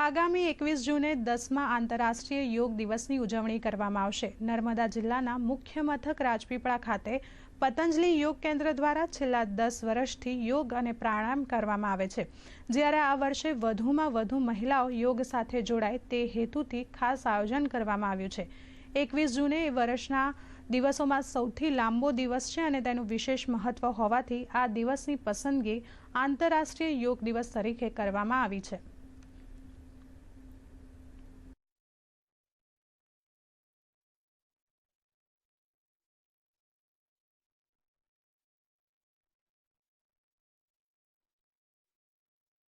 આગામી એકવીસ જૂને દસમા આંતરરાષ્ટ્રીય યોગ દિવસની ઉજવણી કરવામાં આવશે. નર્મદા જિલ્લાના મુખ્ય મથક રાજપીપળા ખાતે પતંજલિ યોગ કેન્દ્ર દ્વારા છેલ્લા દસ વર્ષથી યોગ અને પ્રાણાયામ કરવામાં આવે છે. જ્યારે આ વર્ષે વધુમાં વધુ મહિલાઓ યોગ સાથે જોડાય તે હેતુથી ખાસ આયોજન કરવામાં આવ્યું છે. એકવીસ જૂને એ વર્ષના દિવસોમાં સૌથી લાંબો દિવસ છે અને તેનું વિશેષ મહત્વ હોવાથી આ દિવસની પસંદગી આંતરરાષ્ટ્રીય યોગ દિવસ તરીકે કરવામાં આવી છે.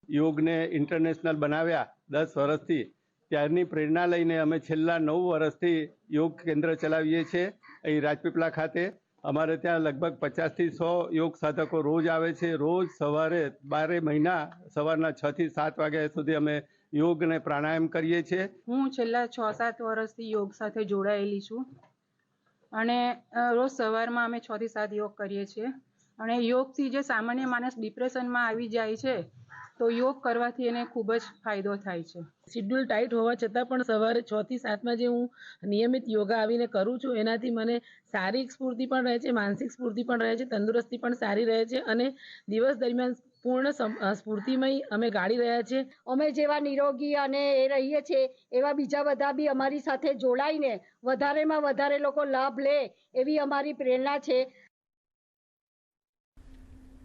યોગને ઇન્ટરનેશનલ બનાવ્યા દસ વર્ષથી. ત્યારની પ્રેરણા લઈને અમે છેલ્લા નવ વર્ષથી યોગ કેન્દ્ર ચલાવીએ છીએ. અહીં રાજપીપળા ખાતે અમારે ત્યાં લગભગ પચાસથી સો યોગ સાધકો રોજ આવે છે. રોજ સવારે બારે મહિના સવારના છ થી સાત વાગ્યા સુધી અમે યોગ અને પ્રાણાયામ કરીએ છીએ. હું છેલ્લા છ સાત વર્ષથી યોગ સાથે જોડાયેલી છું. અને રોજ સવારમાં અમે છ થી સાત યોગ કરીએ છીએ. અને યોગથી જે સામાન્ય માણસ ડિપ્રેશનમાં આવી જાય છે તો યોગ કરવાથી એને ખૂબ જ ફાયદો થાય છે. શિડ્યુલ ટાઈટ હોવા છતાં પણ સવારે છ થી સાતમાં જે હું નિયમિત યોગા આવીને કરું છું. એનાથી મને શારીરિક સ્ફૂર્તિ પણ રહે છે, માનસિક સ્ફૂર્તિ પણ રહે છે, તંદુરસ્તી પણ સારી રહે છે અને દિવસ દરમિયાન પૂર્ણ સ્ફૂર્તિમય અમે ગાળી રહ્યા છીએ અમે જેવા નિરોગી અને એ રહીએ છીએ, એવા બીજા બધા બી અમારી સાથે જોડાઈને વધારેમાં વધારે લોકો લાભ લે એવી અમારી પ્રેરણા છે.